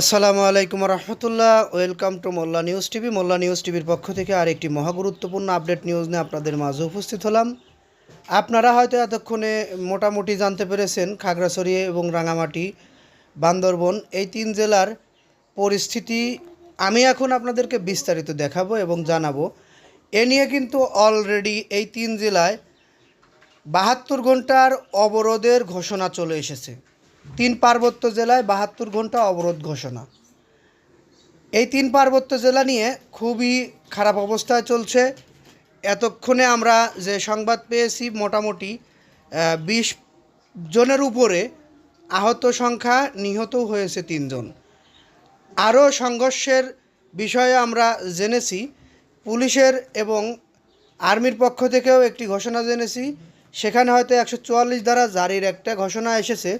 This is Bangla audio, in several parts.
আসসালামু আলাইকুম রহমতুল্লাহ। Welcome to Molla news TV. Molla news টিভির পক্ষ থেকে আরেকটি মহা গুরুত্বপূর্ণ আপডেট নিউজ নিয়ে আপনাদের মাঝে উপস্থিত হলাম। আপনারা হয়তো এতক্ষণে মোটামুটি জানতে পেরেছেন, খাগড়াছড়ি এবং রাঙামাটি, বান্দরবন, এই তিন জেলার পরিস্থিতি আমি এখন আপনাদেরকে বিস্তারিত দেখাবো এবং জানাব। এ নিয়ে কিন্তু অলরেডি এই তিন জেলায় বাহাত্তর ঘণ্টার অবরোধের ঘোষণা চলে এসেছে। তিন পার্বত্য জেলায় বাহাত্তর ঘণ্টা অবরোধ ঘোষণা। এই তিন পার্বত্য জেলা নিয়ে খুবই খারাপ অবস্থায় চলছে। এতক্ষণে আমরা যে সংবাদ পেয়েছি, মোটামুটি বিশ জনের উপরে আহত সংখ্যা নিহত হয়েছে তিনজন। আরও সংঘর্ষের বিষয়ে আমরা জেনেছি। পুলিশের এবং আর্মির পক্ষ থেকেও একটি ঘোষণা জেনেছি। সেখানে হয়তো একশো চুয়াল্লিশ দ্বারা জারির একটা ঘোষণা এসেছে।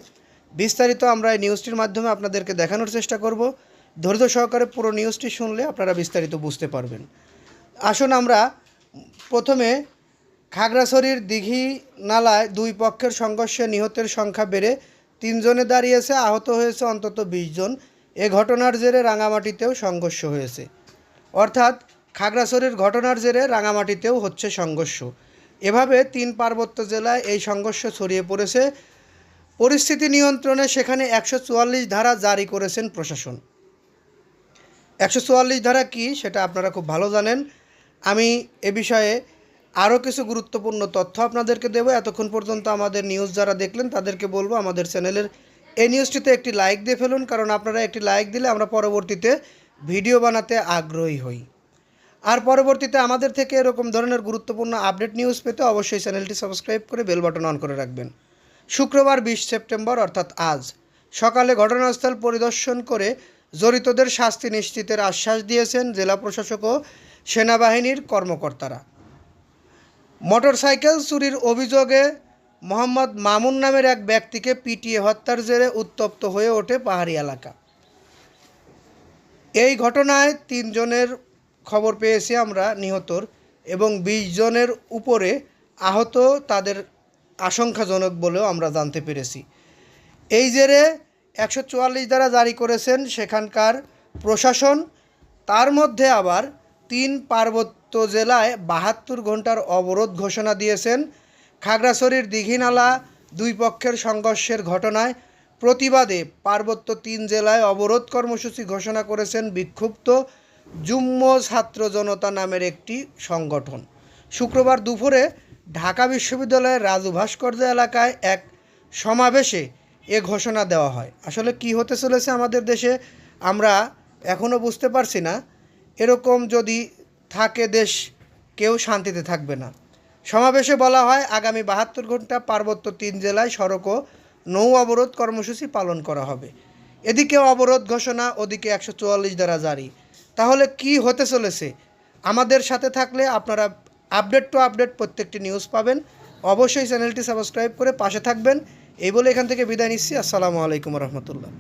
বিস্তারিত আমরা এই নিউজটির মাধ্যমে আপনাদেরকে দেখানোর চেষ্টা করব। ধৈর্য সহকারে পুরো নিউজটি শুনলে আপনারা বিস্তারিত বুঝতে পারবেন। আসুন আমরা প্রথমে খাগড়াছড়ির দিঘি নালায় দুই পক্ষের সংঘর্ষে নিহতের সংখ্যা বেড়ে তিনজনে দাঁড়িয়েছে, আহত হয়েছে অন্তত বিশ জন। এ ঘটনার জেরে রাঙামাটিতেও সংঘর্ষ হয়েছে। অর্থাৎ খাগড়াছড়ির ঘটনার জেরে রাঙামাটিতেও হচ্ছে সংঘর্ষ। এভাবে তিন পার্বত্য জেলায় এই সংঘর্ষ ছড়িয়ে পড়েছে। পরিস্থিতি নিয়ন্ত্রণে সেখানে একশো চুয়াল্লিশ ধারা জারি করেছেন প্রশাসন। একশো চুয়াল্লিশ ধারা কি সেটা আপনারা খুব ভালো জানেন। আমি এ বিষয়ে আরও কিছু গুরুত্বপূর্ণ তথ্য আপনাদেরকে দেবো। এতক্ষণ পর্যন্ত আমাদের নিউজ যারা দেখলেন তাদেরকে বলব আমাদের চ্যানেলের এই নিউজটিতে একটি লাইক দিয়ে ফেলুন, কারণ আপনারা একটি লাইক দিলে আমরা পরবর্তীতে ভিডিও বানাতে আগ্রহী হই। আর পরবর্তীতে আমাদের থেকে এরকম ধরনের গুরুত্বপূর্ণ আপডেট নিউজ পেতে অবশ্যই চ্যানেলটি সাবস্ক্রাইব করে বেল বাটন অন করে রাখবেন। শুক্রবার বিশ সেপ্টেম্বর, অর্থাৎ আজ, সকালে ঘটনাস্থল পরিদর্শন করে জড়িতদের শাস্তি নিশ্চিতের আশ্বাস দিয়েছেন জেলা প্রশাসক ও সেনাবাহিনীর কর্মকর্তারা। মোটরসাইকেল চুরির অভিযোগে মোহাম্মদ মামুন নামের এক ব্যক্তিকে পিটিয়ে হত্যার জেরে উত্তপ্ত হয়ে ওঠে পাহাড়ি এলাকা। এই ঘটনায় তিনজনের খবর পেয়েছি আমরা, নিহতর, এবং বিশ জনের উপরে আহত তাদের আশঙ্কাজনক বলেও আমরা জানতে পেরেছি। এই জেরে একশো চুয়াল্লিশ দ্বারা জারি করেছেন সেখানকার প্রশাসন। তার মধ্যে আবার তিন পার্বত্য জেলায় বাহাত্তর ঘণ্টার অবরোধ ঘোষণা দিয়েছেন। খাগড়াছড়ির দীঘিনালা দুই পক্ষের সংঘর্ষের ঘটনায় প্রতিবাদে পার্বত্য তিন জেলায় অবরোধ কর্মসূচি ঘোষণা করেছেন বিক্ষুব্ধ যুম্ম ছাত্র জনতা নামের একটি সংগঠন। শুক্রবার দুপুরে ঢাকা বিশ্ববিদ্যালয়ের রাজু ভাস্কর্য এলাকায় এক সমাবেশে এ ঘোষণা দেওয়া হয়। আসলে কি হতে চলেছে আমাদের দেশে, আমরা এখনও বুঝতে পারছি না। এরকম যদি থাকে দেশ, কেউ শান্তিতে থাকবে না। সমাবেশে বলা হয়, আগামী বাহাত্তর ঘণ্টা পার্বত্য তিন জেলায় সড়ক ও নৌ অবরোধ কর্মসূচি পালন করা হবে। এদিকে অবরোধ ঘোষণা ওদিকে একশো চুয়াল্লিশ দ্বারা জারি। তাহলে কি হতে চলেছে? আমাদের সাথে থাকলে আপনারা আপডেট টু আপডেট প্রত্যেকটি নিউজ পাবেন। অবশ্যই চ্যানেলটি সাবস্ক্রাইব করে পাশে থাকবেন। এই বলে এখান থেকে বিদায় নিচ্ছি। আসসালামু আলাইকুম রহমতুল্লাহ।